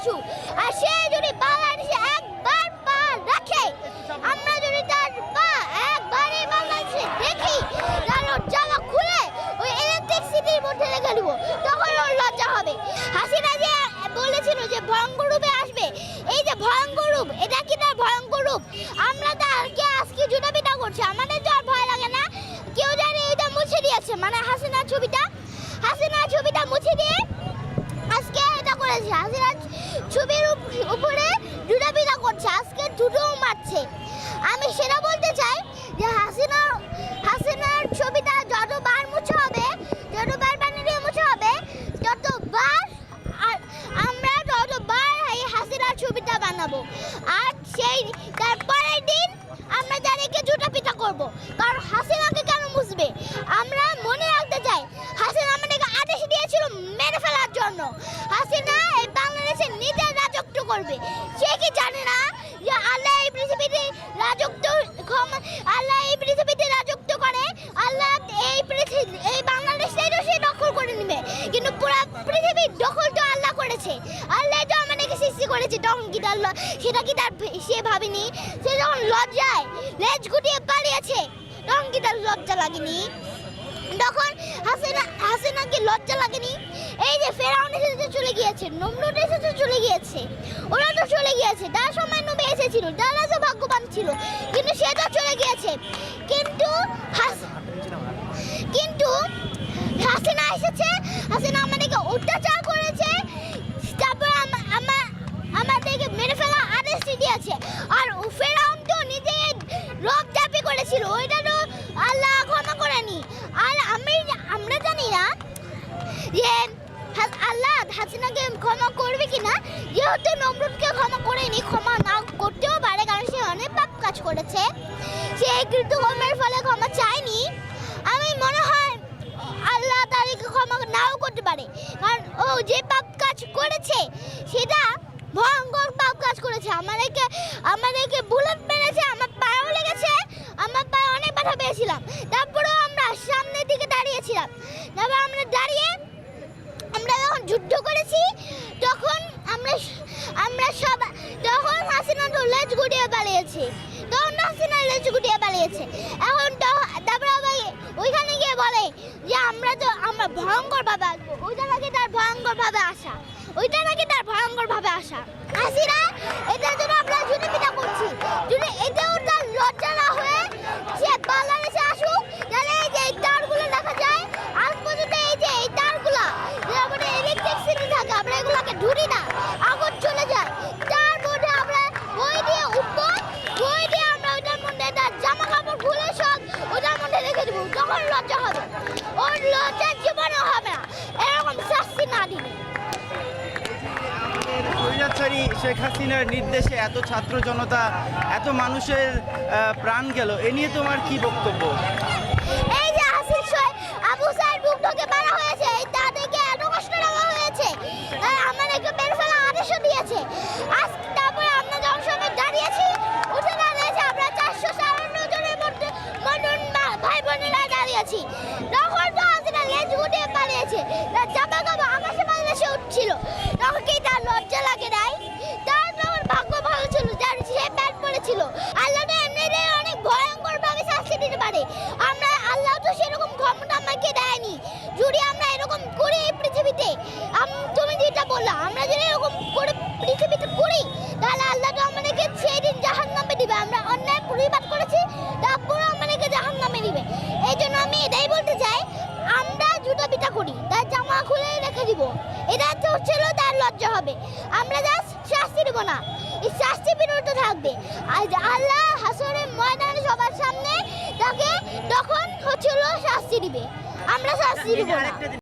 আসুক। আর সে যদি বাংলাদেশে একবার পা রাখে, আমরা যদি তার পা একবার এই বাংলাদেশে দেখি, তার ওর জামা খুলে ওই ইলেকট্রিক সিটির মধ্যে রেখে দেবো, তখন ওর লজ্জা হবে। হাসিনা যে বলেছিল যে ভয়ঙ্কর আসবে, এই যে ভয়ঙ্কর এটা কি তার ভয়ঙ্কর আমরা তারকে আজকে জুটাপিটা করছি? আমাদের তো আর ভয় লাগে না। কেউ জানে এটা মুছে দিয়েছে। মানে হাসিনা ছবিটা করছে আজকে জুতোও মারছে। আমি সেটা বলতে চাই যে হাসিনা, হাসিনার ছবিটা যতবার মুছে হবে, যতবার পানি দিয়ে মুছে হবে, ততবার আমরা ততবার এই হাসিনার ছবিটা বানাবো। আর সেই তারপরের দিন আমরা তাদেরকে জুতা পিঠা করব। কারণ হাসিনাকে কেন মুছবে? আমরা মনে রাখতে চাই, হাসিনা আমাদেরকে আদেশ দিয়েছিল মেরে ফেলার জন্য। হাসিনা এই বাংলাদেশে নিজের রাজত্ব করবে। সে কি জানে না যে আল্লাহ এই পৃথিবীতে রাজত্ব আল্লাহ এই পৃথিবীতে রাজত্ব করে, আল্লাহ এই পৃথিবী, এই বাংলাদেশটাই তো সে দখল করে নেবে। কিন্তু পুরো পৃথিবীর দখল তো আল্লাহ করেছে। আল্লাহ তো আমাদেরকে সৃষ্টি করেছে। তখন কি তার সেটা কি তার সে ভাবেনি? সে যখন লজ্জায় লেজ গুটিয়ে পালিয়েছে, তখন কি তার লজ্জা লাগেনি? তখন হাসিনা হাসিনাকে লজ্জা লাগেনি? এই যে ফেরাউন এসেছে, চলে গিয়েছে, নমরুদ এসেছে, চলে গিয়েছে। ওরা তো চলে গিয়েছে তার সময় নবী এসেছিল তারা তো ভাগ্যবান ছিল, কিন্তু সে তো চলে গিয়েছে। কিন্তু কিন্তু হাসিনা এসেছে, হাসিনা আমাদেরকে অত্যাচার করেছে, তারপর আমা- আমা- আমাদেরকে মেরে ফেলা আদেশ দিয়েছে। আর ফেরাউন তো নিজে রব চাপি করেছিল, ওইটা তো আল্লাহ ক্ষমা করেনি। আর আমি, আমরা জানি না যে হাসিনাকে ক্ষমা করবে কিনা, যেহেতু নমরুদকে ক্ষমা করেনি ক্ষমা না করতেও পারে, কারণ সে অনেক পাপ কাজ করেছে। সে কৃতকর্মের ফলে ক্ষমা চায়নি। আমি মনে হয় আল্লাহ তাদেরকে ক্ষমা নাও করতে পারে। কারণ ও যে পাপ কাজ করেছে, সেটা ভয়ঙ্কর পাপ কাজ করেছে। আমাদেরকে আমাদেরকে বুলেট মেরেছে, আমার পায়েও লেগেছে, আমার পায়ে অনেক ব্যথা পেয়েছিলাম। তারপরেও যুদ্ধ করেছি, তখন আমরা আমরা সব, তখন হাসিনা লেজ গুটিয়ে পালিয়েছে। তখন হাসিনা লেজ গুটিয়ে পালিয়েছে। এখন তো- তারপর আবার ওইখানে গিয়ে বলে যে, আমরা তো, আমরা ভয়ঙ্কর ভাবে আসব। ওইটা নাকি তার ভয়ঙ্কর ভাবে আসা ওইটা নাকি তার ভয়ঙ্কর ভাবে আসা হাসিনা, এটার জন্য আমরা জুনি পিঠা করছি। যদি এতেও তার স্বৈরাচারী শেখ হাসিনার নির্দেশে এত ছাত্র জনতা, এত মানুষের প্রাণ গেল, এ নিয়ে তোমার কি বক্তব্য? এই যে আবু হয়েছে, এই এত দেওয়া হয়েছে। আজ আমরা আমরা চারশো সাতান্ন তখন তো হাসিনা লেজ উঠে পালিয়েছে তার জামা কাপড় আকাশে বাংলাদেশে উঠছিল তখন কি তার লজ্জা লাগে নাই। তার তখন ভাগ্য ভালো ছিল, যার সে প্যান্ট পরেছিল আল্লাহ তো এমনিতেই অনেক ভয়ঙ্কর ভাবে শাস্তি দিতে পারে। আমরা, আল্লাহ তো সেরকম ক্ষমতা আমাকে দেয়নি। যদি আমরা এরকম করি এই পৃথিবীতে তুমি যেটা বললা, আমরা যদি এরকম করে পৃথিবীতে করি, তাহলে আল্লাহ তো আমাদেরকে সেই দিন জাহান নামে দিবে। আমরা অন্যায় প্রতিবাদ করেছি তারপরে আমাদেরকে জাহান নামে দিবে। এই জন্য আমি এটাই বলতে চাই, আমরা জুতো পিটা করি, তার জামা খুলে রেখে দিব। এটা তো ছিল তার লজ্জা হবে। আমরা জাস্ট শাস্তি দেবো না। এই শাস্তি বিরত থাকবে। যে আল্লাহ হাসরের ময়দানে সবার সামনে তাকে তখন হচ্ছিল শাস্তি দিবে। আমরা শাস্তি দেব না।